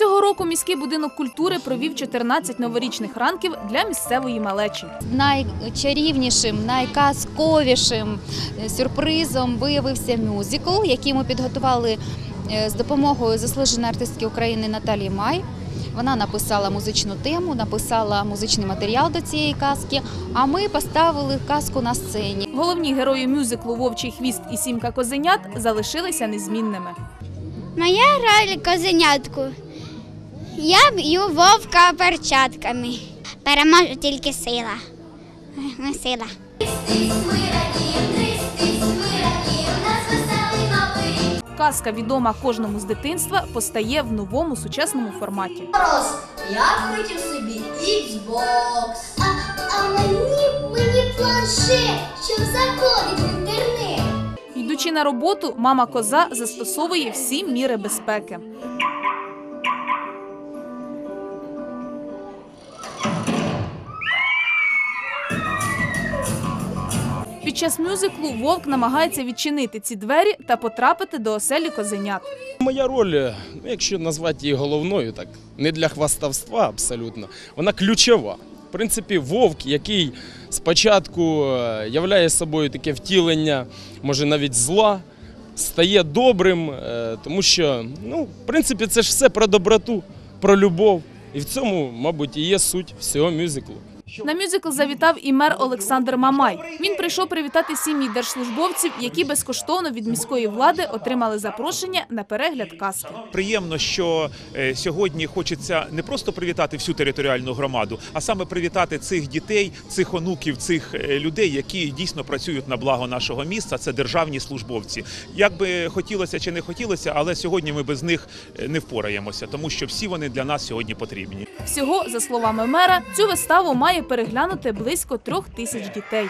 Цього року міський будинок культури провів 14 новорічних ранків для місцевої малечі. Найчарівнішим, найказковішим е, сюрпризом виявився мюзикл, який ми підготували е, з допомогою заслуженої артистки України Наталії Май. Вона написала музичну тему, написала музичний матеріал до цієї казки. А ми поставили казку на сцені. Головні герої мюзиклу Вовчий хвіст і сімка козенят залишилися незмінними. Моя роль козенятку. Я б'ю вовка перчатками. Переможе тільки сила. Е, Сила. Казка, відома кожному з дитинства, постає в новому сучасному форматі. Я хотів собі Xbox. А, а мені, мені планшет, щоб заходити в інтернет. Йдучи на роботу, мама коза застосовує всі міри безпеки. Під час мюзиклу вовк намагається відчинити ці двері та потрапити до оселі козенят. Моя роль, е, ну, якщо назвати її головною, так не для хвастовства абсолютно, вона ключова. В принципі, вовк, який спочатку е, являє собою таке втілення, може навіть зла, стає добрим, е, тому що, ну, в принципі, це ж все про доброту, про любов. І в цьому, мабуть, і є суть всього мюзиклу. На мюзикл завітав і мер Олександр Мамай. Він прийшов привітати сім'ї держслужбовців, які безкоштовно від міської влади отримали запрошення на перегляд казки. Приємно, що е, сьогодні хочеться не просто привітати всю територіальну громаду, а саме привітати цих дітей, цих онуків, цих е, людей, які дійсно працюють на благо нашого міста. Це державні службовці. Як би хотілося чи не хотілося, але сьогодні ми без них е, не впораємося, тому що всі вони для нас сьогодні потрібні. Всього, за словами мера, цю виставу переглянути близько трьох тисяч дітей.